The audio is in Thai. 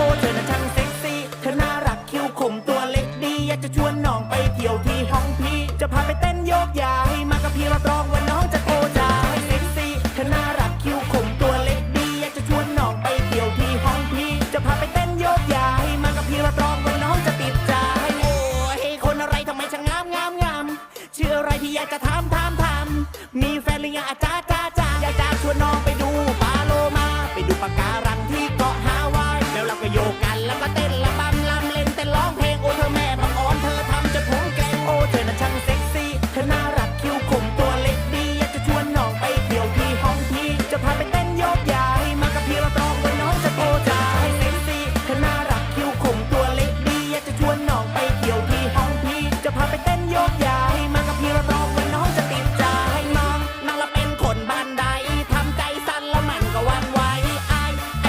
อเธอน่ะช่างเซ็กซี่เธอน่ารักคิ้วขมตัวเล็กดี อยากจะชวนน้องไปเที่ยวที่ห้องพี่ จะพาไปเต้นโยกย้ายมากับพี่รับรองว่าน้องจะโตจ้าให้เซ็กซี่เธอน่ารักคิ้วขมตัวเล็กดี อยากจะชวนน้องไปเที่ยวที่ห้องพี่ จะพาไปเต้นโยกย้ายมากับพี่รับรองว่าน้องจะติดใจโอ้ยคนอะไรทำไมช่างงามงามงามเชื่ออะไรที่อยากจะถามถามถามมีแฟนหรือยังอาจ้าจ้าจ้าอยากจะชวนน้อง